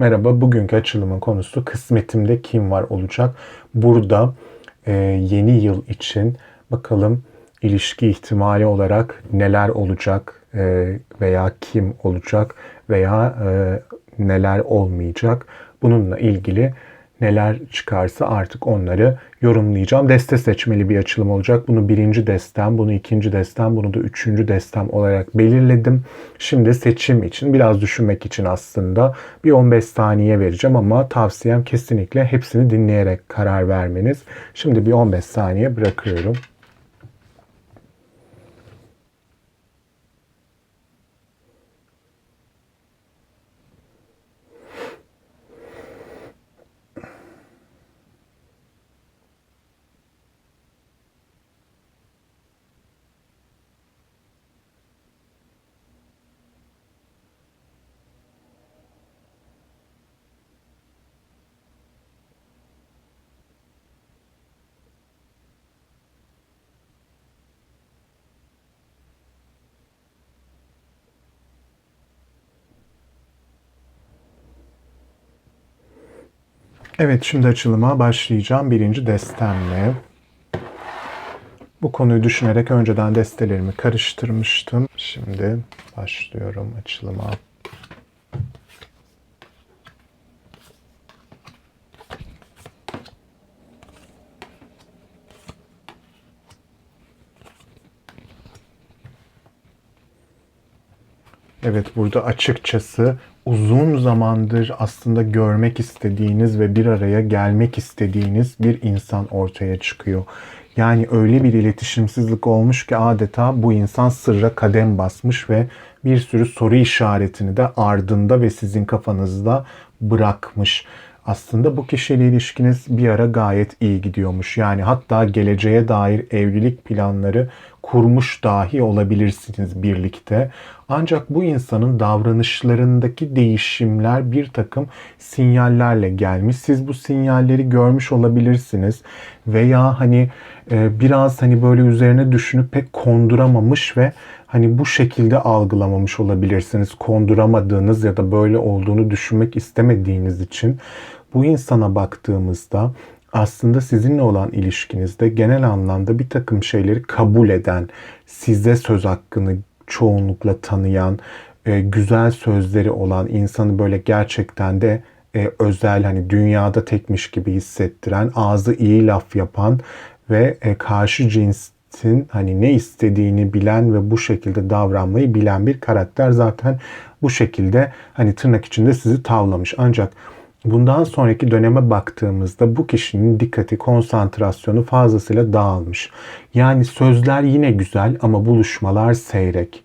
Merhaba, bugünkü açılımın konusu kısmetimde kim var olacak. Burada e, yeni yıl için bakalım ilişki ihtimali olarak neler olacak e, veya kim olacak veya e, neler olmayacak. Bununla ilgili neler çıkarsa artık onları yorumlayacağım. Deste seçmeli bir açılım olacak. Bunu birinci destem, bunu ikinci destem, bunu da üçüncü destem olarak belirledim. Şimdi seçim için biraz düşünmek için aslında bir 15 saniye vereceğim ama tavsiyem kesinlikle hepsini dinleyerek karar vermeniz. Şimdi bir 15 saniye bırakıyorum. Evet şimdi açılıma başlayacağım birinci destemle. Bu konuyu düşünerek önceden destelerimi karıştırmıştım. Şimdi başlıyorum açılıma. Evet burada açıkçası uzun zamandır aslında görmek istediğiniz ve bir araya gelmek istediğiniz bir insan ortaya çıkıyor. Yani öyle bir iletişimsizlik olmuş ki adeta bu insan sırra kadem basmış ve bir sürü soru işaretini de ardında ve sizin kafanızda bırakmış. Aslında bu kişiyle ilişkiniz bir ara gayet iyi gidiyormuş. Yani hatta geleceğe dair evlilik planları kurmuş dahi olabilirsiniz birlikte. Ancak bu insanın davranışlarındaki değişimler bir takım sinyallerle gelmiş. Siz bu sinyalleri görmüş olabilirsiniz veya hani e, biraz hani böyle üzerine düşünüp pek konduramamış ve hani bu şekilde algılamamış olabilirsiniz. Konduramadığınız ya da böyle olduğunu düşünmek istemediğiniz için bu insana baktığımızda aslında sizinle olan ilişkinizde genel anlamda bir takım şeyleri kabul eden, size söz hakkını çoğunlukla tanıyan, e, güzel sözleri olan insanı böyle gerçekten de e, özel hani dünyada tekmiş gibi hissettiren, ağzı iyi laf yapan ve e, karşı cinsin hani ne istediğini bilen ve bu şekilde davranmayı bilen bir karakter zaten bu şekilde hani tırnak içinde sizi tavlamış. Ancak Bundan sonraki döneme baktığımızda bu kişinin dikkati, konsantrasyonu fazlasıyla dağılmış. Yani sözler yine güzel ama buluşmalar seyrek.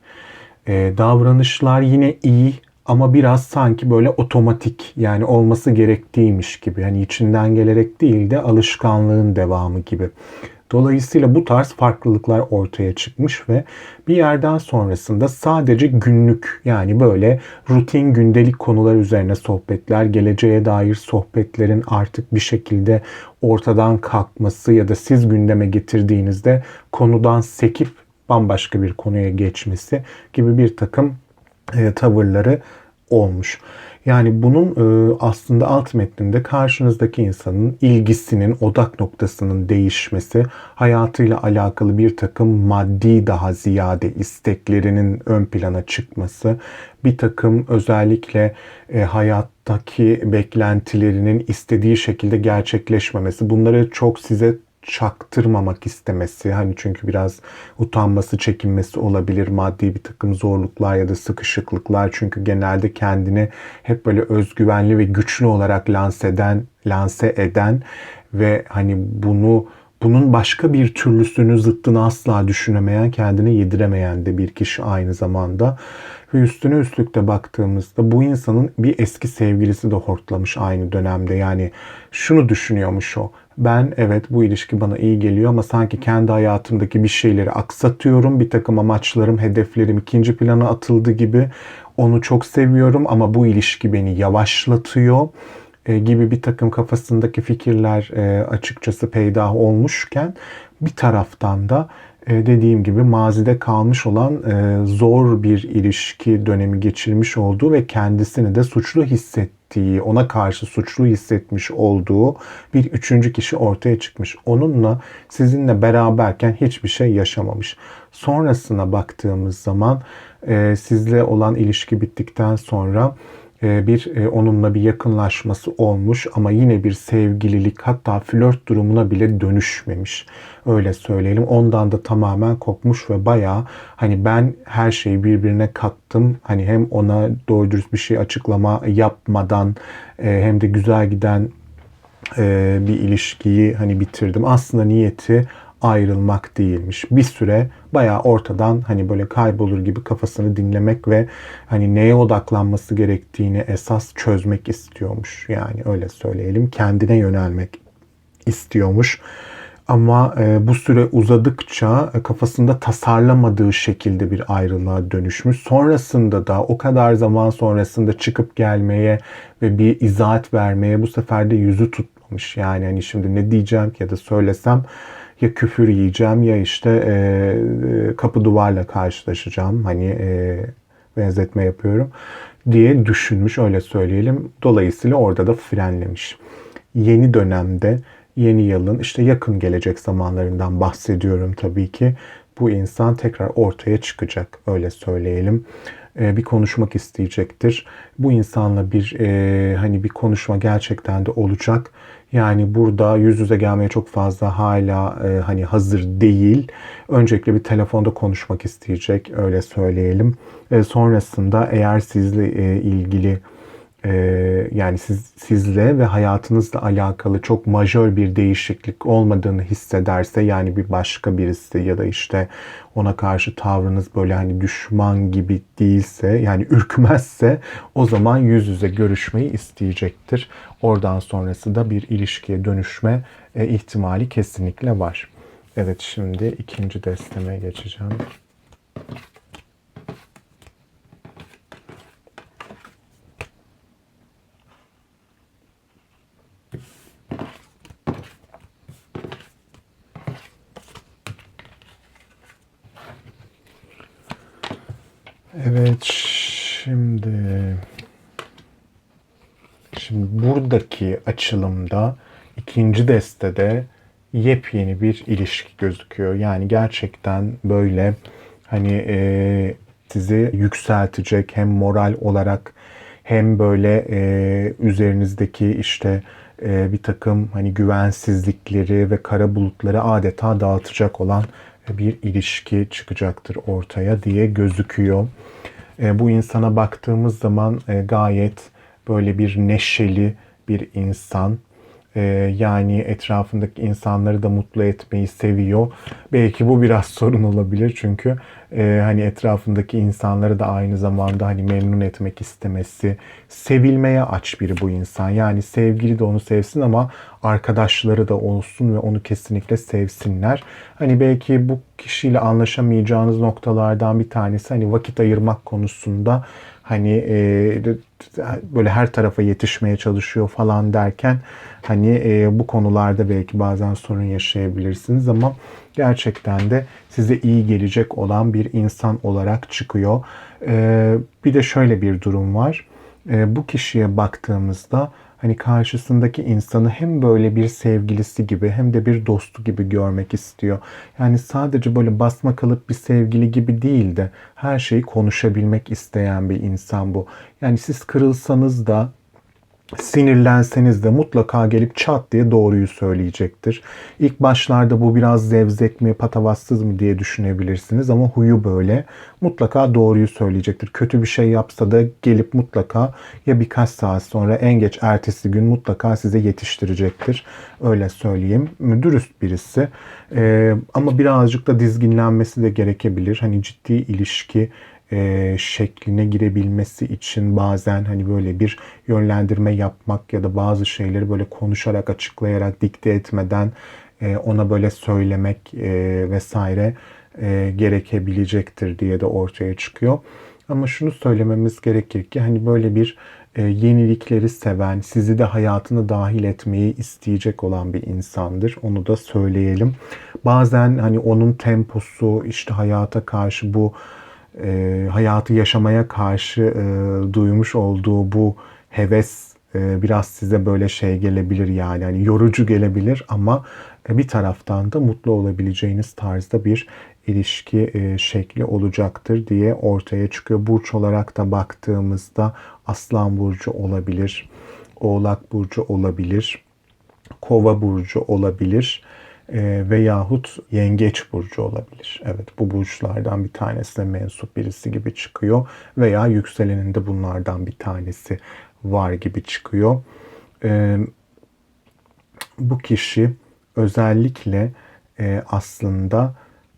Ee, davranışlar yine iyi ama biraz sanki böyle otomatik yani olması gerektiğiymiş gibi. Yani içinden gelerek değil de alışkanlığın devamı gibi. Dolayısıyla bu tarz farklılıklar ortaya çıkmış ve bir yerden sonrasında sadece günlük yani böyle rutin gündelik konular üzerine sohbetler, geleceğe dair sohbetlerin artık bir şekilde ortadan kalkması ya da siz gündeme getirdiğinizde konudan sekip bambaşka bir konuya geçmesi gibi bir takım e, tavırları olmuş. Yani bunun e, aslında alt metninde karşınızdaki insanın ilgisinin, odak noktasının değişmesi, hayatıyla alakalı bir takım maddi daha ziyade isteklerinin ön plana çıkması, bir takım özellikle e, hayattaki beklentilerinin istediği şekilde gerçekleşmemesi, bunları çok size çaktırmamak istemesi hani çünkü biraz utanması çekinmesi olabilir maddi bir takım zorluklar ya da sıkışıklıklar çünkü genelde kendini hep böyle özgüvenli ve güçlü olarak lanse eden lanse eden ve hani bunu bunun başka bir türlüsünü zıttını asla düşünemeyen, kendine yediremeyen de bir kişi aynı zamanda. Ve üstüne üstlükte baktığımızda bu insanın bir eski sevgilisi de hortlamış aynı dönemde. Yani şunu düşünüyormuş o. Ben evet bu ilişki bana iyi geliyor ama sanki kendi hayatımdaki bir şeyleri aksatıyorum. Bir takım amaçlarım, hedeflerim ikinci plana atıldı gibi. Onu çok seviyorum ama bu ilişki beni yavaşlatıyor e, gibi bir takım kafasındaki fikirler e, açıkçası peydah olmuşken bir taraftan da e, dediğim gibi mazide kalmış olan zor bir ilişki dönemi geçirmiş olduğu ve kendisini de suçlu hissettiği hissettiği, ona karşı suçlu hissetmiş olduğu bir üçüncü kişi ortaya çıkmış. Onunla sizinle beraberken hiçbir şey yaşamamış. Sonrasına baktığımız zaman e, sizle olan ilişki bittikten sonra bir e, onunla bir yakınlaşması olmuş ama yine bir sevgililik hatta flört durumuna bile dönüşmemiş. Öyle söyleyelim. Ondan da tamamen kopmuş ve bayağı hani ben her şeyi birbirine kattım. Hani hem ona doğru dürüst bir şey açıklama yapmadan e, hem de güzel giden bir ilişkiyi hani bitirdim. Aslında niyeti ayrılmak değilmiş. Bir süre bayağı ortadan hani böyle kaybolur gibi kafasını dinlemek ve hani neye odaklanması gerektiğini esas çözmek istiyormuş. Yani öyle söyleyelim. Kendine yönelmek istiyormuş. Ama e, bu süre uzadıkça e, kafasında tasarlamadığı şekilde bir ayrılığa dönüşmüş. Sonrasında da o kadar zaman sonrasında çıkıp gelmeye ve bir izahat vermeye bu sefer de yüzü tutmamış. Yani hani şimdi ne diyeceğim ya da söylesem ya küfür yiyeceğim ya işte e, e, kapı duvarla karşılaşacağım. Hani e, benzetme yapıyorum diye düşünmüş öyle söyleyelim. Dolayısıyla orada da frenlemiş. Yeni dönemde yeni yılın işte yakın gelecek zamanlarından bahsediyorum tabii ki. Bu insan tekrar ortaya çıkacak öyle söyleyelim. E, bir konuşmak isteyecektir. Bu insanla bir e, hani bir konuşma gerçekten de olacak. Yani burada yüz yüze gelmeye çok fazla hala e, hani hazır değil. Öncelikle bir telefonda konuşmak isteyecek öyle söyleyelim. E, sonrasında eğer sizle e, ilgili ee, yani siz, sizle ve hayatınızla alakalı çok majör bir değişiklik olmadığını hissederse yani bir başka birisi ya da işte ona karşı tavrınız böyle hani düşman gibi değilse yani ürkmezse o zaman yüz yüze görüşmeyi isteyecektir. Oradan sonrası da bir ilişkiye dönüşme e, ihtimali kesinlikle var. Evet şimdi ikinci desteme geçeceğim. Evet şimdi şimdi buradaki açılımda ikinci destede yepyeni bir ilişki gözüküyor. Yani gerçekten böyle hani e, sizi yükseltecek hem moral olarak hem böyle e, üzerinizdeki işte e, bir takım hani güvensizlikleri ve kara bulutları adeta dağıtacak olan bir ilişki çıkacaktır ortaya diye gözüküyor. E, bu insana baktığımız zaman e, gayet böyle bir neşeli bir insan. E, yani etrafındaki insanları da mutlu etmeyi seviyor. Belki bu biraz sorun olabilir çünkü e, hani etrafındaki insanları da aynı zamanda hani memnun etmek istemesi, sevilmeye aç biri bu insan. Yani sevgili de onu sevsin ama arkadaşları da olsun ve onu kesinlikle sevsinler. Hani belki bu kişiyle anlaşamayacağınız noktalardan bir tanesi hani vakit ayırmak konusunda hani e, böyle her tarafa yetişmeye çalışıyor falan derken hani e, bu konularda belki bazen sorun yaşayabilirsiniz ama gerçekten de size iyi gelecek olan bir insan olarak çıkıyor. E, bir de şöyle bir durum var. E, bu kişiye baktığımızda hani karşısındaki insanı hem böyle bir sevgilisi gibi hem de bir dostu gibi görmek istiyor. Yani sadece böyle basma kalıp bir sevgili gibi değil de her şeyi konuşabilmek isteyen bir insan bu. Yani siz kırılsanız da sinirlenseniz de mutlaka gelip çat diye doğruyu söyleyecektir. İlk başlarda bu biraz zevzek mi, patavatsız mı diye düşünebilirsiniz ama huyu böyle. Mutlaka doğruyu söyleyecektir. Kötü bir şey yapsa da gelip mutlaka ya birkaç saat sonra en geç ertesi gün mutlaka size yetiştirecektir. Öyle söyleyeyim. Dürüst birisi. Ee, ama birazcık da dizginlenmesi de gerekebilir. Hani ciddi ilişki e, şekline girebilmesi için bazen hani böyle bir yönlendirme yapmak ya da bazı şeyleri böyle konuşarak açıklayarak dikte etmeden e, ona böyle söylemek e, vesaire e, gerekebilecektir diye de ortaya çıkıyor. Ama şunu söylememiz gerekir ki hani böyle bir e, yenilikleri seven, sizi de hayatına dahil etmeyi isteyecek olan bir insandır. Onu da söyleyelim. Bazen hani onun temposu, işte hayata karşı bu e, hayatı yaşamaya karşı e, duymuş olduğu bu heves e, biraz size böyle şey gelebilir yani hani yorucu gelebilir ama e, bir taraftan da mutlu olabileceğiniz tarzda bir ilişki e, şekli olacaktır diye ortaya çıkıyor. Burç olarak da baktığımızda Aslan burcu olabilir, Oğlak burcu olabilir, Kova burcu olabilir e, veyahut Yengeç burcu olabilir. Evet bu burçlardan bir tanesine mensup birisi gibi çıkıyor veya yükselenin de bunlardan bir tanesi var gibi çıkıyor. E, bu kişi özellikle e, aslında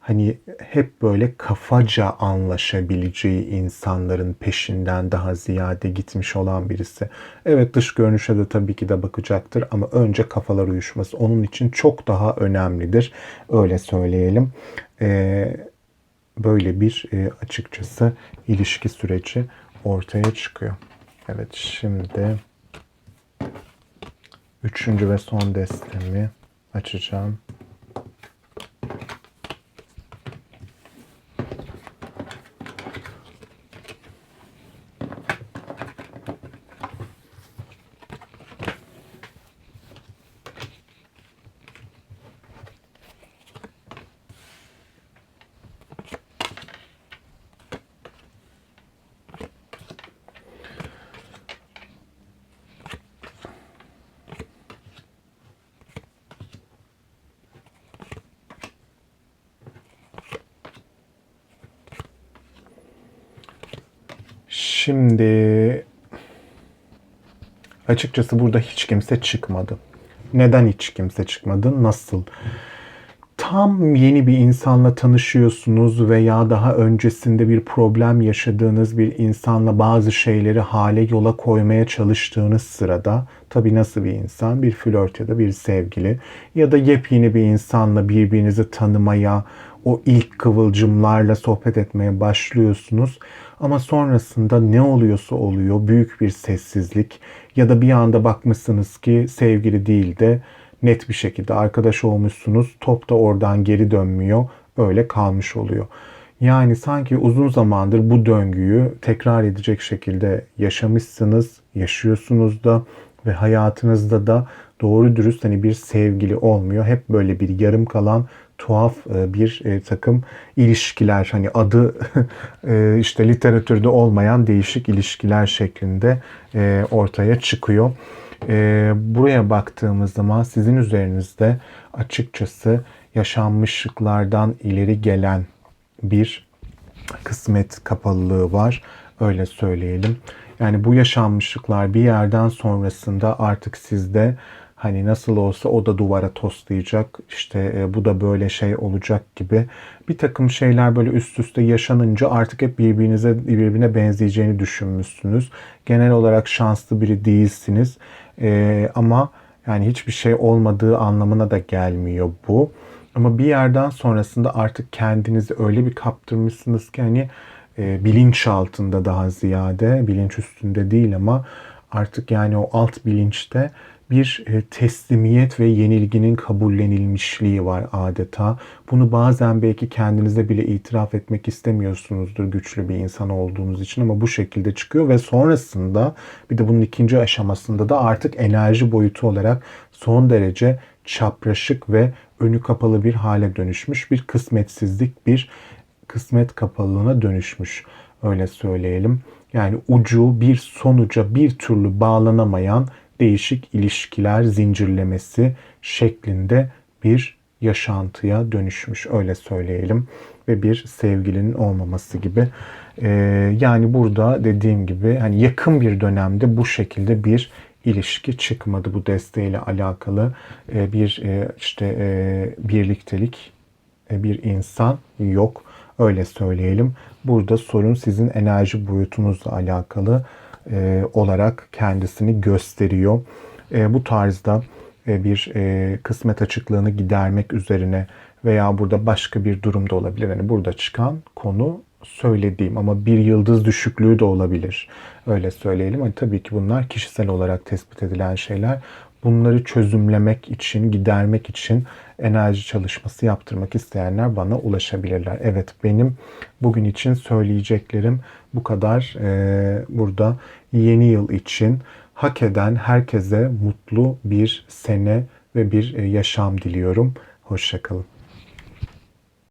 hani hep böyle kafaca anlaşabileceği insanların peşinden daha ziyade gitmiş olan birisi. Evet dış görünüşe de tabii ki de bakacaktır ama önce kafalar uyuşması onun için çok daha önemlidir. Öyle söyleyelim. Ee, böyle bir e, açıkçası ilişki süreci ortaya çıkıyor. Evet şimdi üçüncü ve son destemi açacağım. Şimdi açıkçası burada hiç kimse çıkmadı. Neden hiç kimse çıkmadı? Nasıl? Tam yeni bir insanla tanışıyorsunuz veya daha öncesinde bir problem yaşadığınız bir insanla bazı şeyleri hale yola koymaya çalıştığınız sırada tabi nasıl bir insan? Bir flört ya da bir sevgili ya da yepyeni bir insanla birbirinizi tanımaya, o ilk kıvılcımlarla sohbet etmeye başlıyorsunuz. Ama sonrasında ne oluyorsa oluyor büyük bir sessizlik ya da bir anda bakmışsınız ki sevgili değil de net bir şekilde arkadaş olmuşsunuz. Top da oradan geri dönmüyor. Öyle kalmış oluyor. Yani sanki uzun zamandır bu döngüyü tekrar edecek şekilde yaşamışsınız, yaşıyorsunuz da ve hayatınızda da doğru dürüst hani bir sevgili olmuyor. Hep böyle bir yarım kalan tuhaf e, bir e, takım ilişkiler hani adı e, işte literatürde olmayan değişik ilişkiler şeklinde ortaya çıkıyor. Buraya baktığımız zaman sizin üzerinizde açıkçası yaşanmışlıklardan ileri gelen bir kısmet kapalılığı var. Öyle söyleyelim. Yani bu yaşanmışlıklar bir yerden sonrasında artık sizde Hani nasıl olsa o da duvara toslayacak. İşte e, bu da böyle şey olacak gibi. Bir takım şeyler böyle üst üste yaşanınca artık hep birbirinize birbirine benzeyeceğini düşünmüşsünüz. Genel olarak şanslı biri değilsiniz. E, ama yani hiçbir şey olmadığı anlamına da gelmiyor bu. Ama bir yerden sonrasında artık kendinizi öyle bir kaptırmışsınız ki hani e, bilinç altında daha ziyade bilinç üstünde değil ama artık yani o alt bilinçte bir e, teslimiyet ve yenilginin kabullenilmişliği var adeta. Bunu bazen belki kendinize bile itiraf etmek istemiyorsunuzdur güçlü bir insan olduğunuz için ama bu şekilde çıkıyor ve sonrasında bir de bunun ikinci aşamasında da artık enerji boyutu olarak son derece çapraşık ve önü kapalı bir hale dönüşmüş bir kısmetsizlik, bir kısmet kapalılığına dönüşmüş. Öyle söyleyelim. Yani ucu bir sonuca bir türlü bağlanamayan değişik ilişkiler zincirlemesi şeklinde bir yaşantıya dönüşmüş öyle söyleyelim ve bir sevgilinin olmaması gibi. Ee, yani burada dediğim gibi hani yakın bir dönemde bu şekilde bir ilişki çıkmadı bu desteğiyle alakalı ee, bir e, işte e, birliktelik e, bir insan yok öyle söyleyelim. Burada sorun sizin enerji boyutunuzla alakalı e, olarak kendisini gösteriyor. E, bu tarzda e, bir e, kısmet açıklığını gidermek üzerine veya burada başka bir durumda olabilir. Yani burada çıkan konu söylediğim ama bir yıldız düşüklüğü de olabilir. Öyle söyleyelim. Hani tabii ki bunlar kişisel olarak tespit edilen şeyler. Bunları çözümlemek için, gidermek için enerji çalışması yaptırmak isteyenler bana ulaşabilirler. Evet benim bugün için söyleyeceklerim bu kadar. Ee, burada yeni yıl için hak eden herkese mutlu bir sene ve bir e, yaşam diliyorum. Hoşçakalın.